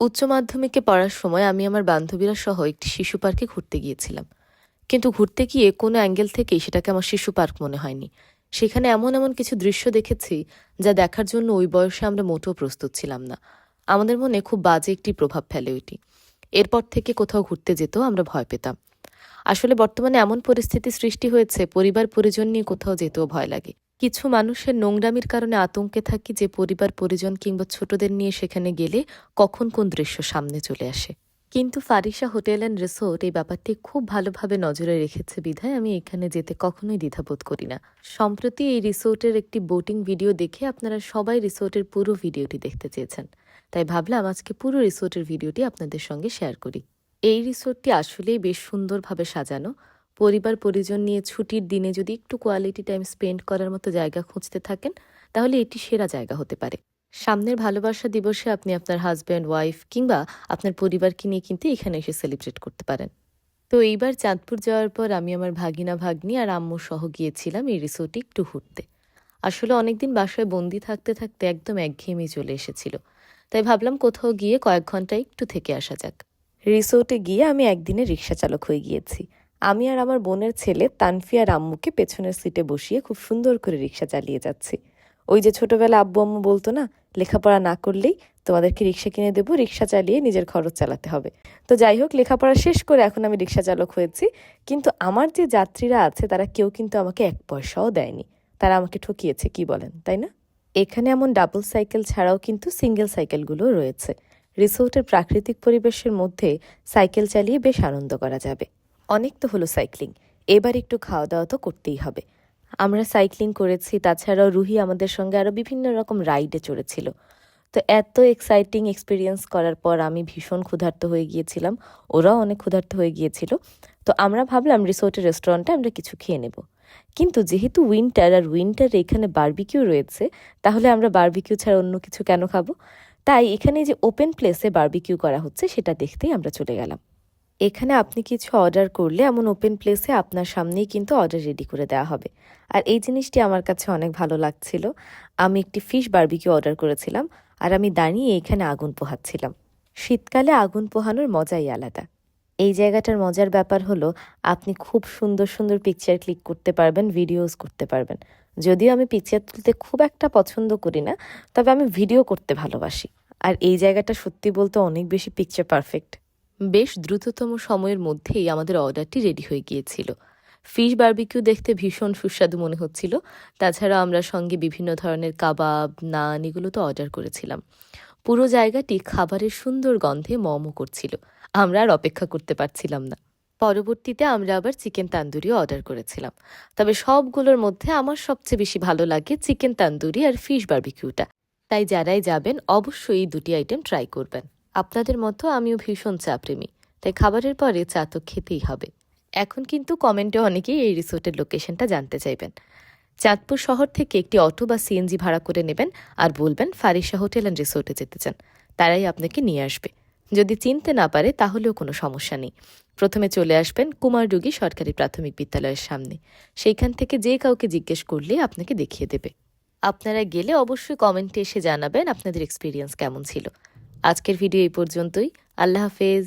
উচ্চ মাধ্যমিকে পড়ার সময় আমি আমার বান্ধবীরা সহ একটি শিশু পার্কে ঘুরতে গিয়েছিলাম। কিন্তু ঘুরতে গিয়ে কোনো অ্যাঙ্গেল থেকেই সেটাকে আমার শিশু পার্ক মনে হয়নি। সেখানে এমন এমন কিছু দৃশ্য দেখেছি যা দেখার জন্য ওই বয়সে আমরা মোটেও প্রস্তুত ছিলাম না। আমাদের মনে খুব বাজে একটি প্রভাব ফেলে ওইটি। এরপর থেকে কোথাও ঘুরতে যেতেও আমরা ভয় পেতাম। আসলে বর্তমানে এমন পরিস্থিতি সৃষ্টি হয়েছে, পরিবার পরিজন নিয়ে কোথাও যেতেও ভয় লাগে। কিছু মানুষের নোংরামির কারণে আতঙ্কে থাকি যে পরিবার পরিজন কিংবা ছোটদের নিয়ে সেখানে গেলে কখন কোন দৃশ্য সামনে চলে আসে। কিন্তু ফারিসা হোটেল অ্যান্ড রিসোর্ট এই ব্যাপারটি খুব ভালোভাবে নজরে রেখেছে বিধায় আমি এখানে যেতে কখনোই দ্বিধাবোধ করি না। সম্প্রতি এই রিসোর্টের একটি বোটিং ভিডিও দেখে আপনারা সবাই রিসোর্টের পুরো ভিডিওটি দেখতে চেয়েছেন। তাই ভাবলাম আজকে পুরো রিসোর্টের ভিডিওটি আপনাদের সঙ্গে শেয়ার করি। এই রিসোর্টটি আসলেই বেশ সুন্দরভাবে সাজানো। পরিবার, পরিজন নিয়ে ছুটির দিনে যদি একটু কোয়ালিটি টাইম স্পেন্ড করার মতো জায়গা খুঁজতে থাকেন, তাহলে এটি সেরা জায়গা হতে পারে। সামনের ভালোবাসা দিবসে আপনি আপনার হাজব্যান্ড ওয়াইফ কিংবা আপনার পরিবারকে নিয়ে কিন্তু এখানে এসে সেলিব্রেট করতে পারেন। তো এইবার চাঁদপুর যাওয়ার পর আমি আমার ভাগিনা, ভাগ্নি আর আম্মু সহ গিয়েছিলাম এই রিসোর্টে একটু ঘুরতে। আসলে অনেকদিন বাসায় বন্দি থাকতে থাকতে একদম একঘেয়েমি চলে এসেছিল। তাই ভাবলাম কোথাও গিয়ে কয়েক ঘণ্টা একটু থেকে আসা যাক। রিসোর্টে গিয়ে আমি একদিনে রিক্সা চালক হয়ে গিয়েছি। আমি আর আমার বোনের ছেলে তানফিয়া আম্মুকে পেছনের সিটে বসিয়ে খুব সুন্দর করে রিক্সা চালিয়ে যাচ্ছি। ওই যে ছোটবেলা আব্বু আম্মু বলতো না, লেখাপড়া না করলেই তোমাদেরকে রিক্সা কিনে দেবো, রিক্সা চালিয়ে নিজের খরচ চালাতে হবে। তো যাই হোক, লেখাপড়া শেষ করে এখন আমি রিক্সা চালক হয়েছি। কিন্তু আমার যে যাত্রীরা আছে, তারা কেউ কিন্তু আমাকে এক পয়সাও দেয়নি। তারা আমাকে ঠকিয়েছে, কি বলেন, তাই না? এখানে এমন ডাবল সাইকেল ছাড়াও কিন্তু সিঙ্গেল সাইকেলগুলো রয়েছে। রিসোর্টের প্রাকৃতিক পরিবেশের মধ্যে সাইকেল চালিয়ে বেশ আনন্দ করা যাবে। অনেক তো হলো সাইক্লিং। এবার একটু খাওয়া দাওয়া তো করতেই হবে। আমরা সাইক্লিং করেছি, তাছাড়াও রুহি আমাদের সঙ্গে আরও বিভিন্ন রকম রাইডে চড়েছিল। তো এত এক্সাইটিং এক্সপিরিয়েন্স করার পর আমি ভীষণ ক্ষুধার্ত হয়ে গিয়েছিলাম। ওরাও অনেক ক্ষুধার্ত হয়ে গিয়েছিল। তো আমরা ভাবলাম রিসোর্টের রেস্টুরেন্টে আমরা কিছু খেয়ে নেব। কিন্তু যেহেতু উইন্টার আর উইন্টারে এখানে বারবিকিউ রয়েছে, তাহলে আমরা বারবিকিউ ছাড়া অন্য কিছু কেন খাব? তাই এখানে যে ওপেন প্লেসে বার্বিকিউ করা হচ্ছে, সেটা দেখতেই আমরা চলে গেলাম। এখানে আপনি কিছু অর্ডার করলে এমন ওপেন প্লেসে আপনার সামনেই কিন্তু অর্ডার রেডি করে দেওয়া হবে। আর এই জিনিসটি আমার কাছে অনেক ভালো লাগছিল। আমি একটি ফিশ বার্বিকিউ অর্ডার করেছিলাম, আর আমি দাঁড়িয়ে এখানে আগুন পোহাচ্ছিলাম। শীতকালে আগুন পোহানোর মজাই আলাদা। এই জায়গাটার মজার ব্যাপার হলো, আপনি খুব সুন্দর সুন্দর পিকচার ক্লিক করতে পারবেন ভিডিওস করতে পারবেন। যদিও আমি পিকচার তুলতে খুব একটা পছন্দ করি না, তবে আমি ভিডিও করতে ভালোবাসি। আর এই জায়গাটা সত্যি বলতে অনেক বেশি পিকচার পারফেক্ট বেশ দ্রুততম সময়ের মধ্যেই আমাদের অর্ডারটি রেডি হয়ে গিয়েছিল। ফিশ বারবিকিউ দেখতে ভীষণ সুস্বাদু মনে হচ্ছিল। তাছাড়া আমরা সঙ্গে বিভিন্ন ধরনের কাবাব, নান এগুলো তো অর্ডার করেছিলাম। পুরো জায়গাটি খাবারের সুন্দর গন্ধে মম করছিল। আমরা আর অপেক্ষা করতে পারছিলাম না। পরবর্তীতে আমরা আবার চিকেন তান্দুরিও অর্ডার করেছিলাম। তবে সবগুলোর মধ্যে আমার সবচেয়ে বেশি ভালো লাগে চিকেন তান্দুরি আর ফিশ বারবিকিউটা। তাই যারাই যাবেন, অবশ্যই এই দুটি আইটেম ট্রাই করবেন। আপনাদের মতো আমিও ভীষণ চা প্রেমী, তাই খাবারের পরে চা তো খেতেই হবে। এখন কিন্তু কমেন্টে অনেকেই এই রিসোর্টের লোকেশনটা জানতে চাইবেন। চাঁদপুর শহর থেকে একটি অটো বা সিএনজি ভাড়া করে নেবেন আর বলবেন ফারিসা হোটেল অ্যান্ড রিসোর্টে যেতে চান। তারাই আপনাকে নিয়ে আসবে। যদি চিনতে না পারে, তাহলেও কোনো সমস্যা নেই। প্রথমে চলে আসবেন কুমারডুগি সরকারি প্রাথমিক বিদ্যালয়ের সামনে। সেইখান থেকে যে কাউকে জিজ্ঞেস করলে আপনাকে দেখিয়ে দেবে। আপনারা গেলে অবশ্যই কমেন্টে এসে জানাবেন আপনাদের এক্সপিরিয়েন্স কেমন ছিল। আজকের ভিডিও এই পর্যন্তই। আল্লাহ হাফেজ।